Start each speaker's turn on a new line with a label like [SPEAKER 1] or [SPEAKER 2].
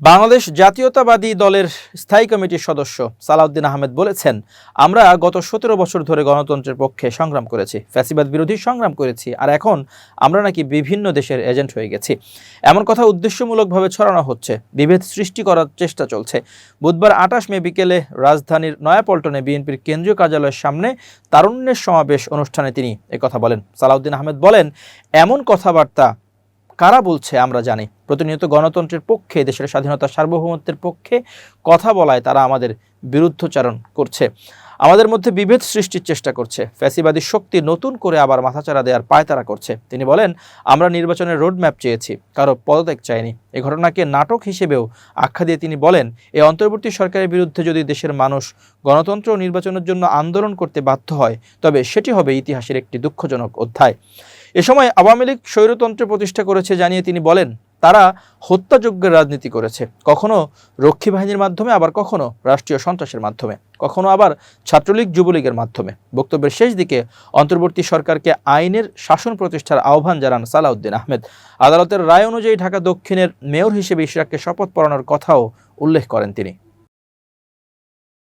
[SPEAKER 1] বাংলাদেশ জাতীয়তাবাদী দলের স্থায়ী কমিটির সদস্য সালাউদ্দিন আহমেদ বলেছেন, আমরা গত সতেরো বছর ধরে গণতন্ত্রের পক্ষে সংগ্রাম করেছি, ফ্যাসিবাদ বিরোধী সংগ্রাম করেছি, আর এখন আমরা নাকি বিভিন্ন দেশের এজেন্ট হয়ে গেছি। এমন কথা উদ্দেশ্যমূলকভাবে ছড়ানো হচ্ছে, বিভেদ সৃষ্টি করার চেষ্টা চলছে। বুধবার আঠাশ মে বিকেলে রাজধানীর নয়াপল্টনে বিএনপির কেন্দ্রীয় কার্যালয়ের সামনে তারুণ্যের সমাবেশ অনুষ্ঠানে তিনি একথা বলেন। সালাউদ্দিন আহমেদ বলেন, এমন কথাবার্তা কারা বলছে আমরা জানি। প্রতিনিয়ত গণতন্ত্রের পক্ষে, দেশের স্বাধীনতা সার্বভৌমত্বের পক্ষে কথা বলায় তারা আমাদের বিরুদ্ধচারণ করছে। আমাদের মধ্যে বিভেদ সৃষ্টির চেষ্টা করছে। ফ্যাসিবাদী শক্তি নতুন করে আবার মাথাচাড়া দেওয়ার পায়তারা করছে। তিনি বলেন, আমরা নির্বাচনের রোডম্যাপ চেয়েছি, কারও পদত্যাগ চাইনি। এ ঘটনাকে নাটক হিসেবেও আখ্যা দিয়ে তিনি বলেন এই অন্তর্বর্তী সরকারের বিরুদ্ধে যদি দেশের মানুষ গণতন্ত্র ও নির্বাচনের জন্য আন্দোলন করতে বাধ্য হয়, তবে সেটি হবে ইতিহাসের একটি দুঃখজনক অধ্যায়। এ সময় আওয়ামী লীগ স্বৈরতন্ত্র প্রতিষ্ঠা করেছে জানিয়ে তিনি বলেন তারা হত্যাযজ্ঞের রাজনীতি করেছে। কখনো রক্ষী বাহিনীর মাধ্যমে, আবার কখনো রাষ্ট্রীয় সন্ত্রাসের মাধ্যমে। কখনো আবার ছাত্রলীগ, যুবলীগের মাধ্যমে। বক্তব্যের শেষ দিকে অন্তর্বর্তী সরকারকে আইনের শাসন প্রতিষ্ঠার আহ্বান জানান সালাউদ্দিন আহমেদ। আদালতের রায় অনুযায়ী ঢাকা দক্ষিণের মেয়র হিসেবে ইশরাককে শপথ পড়ানোর কথাও উল্লেখ করেন তিনি।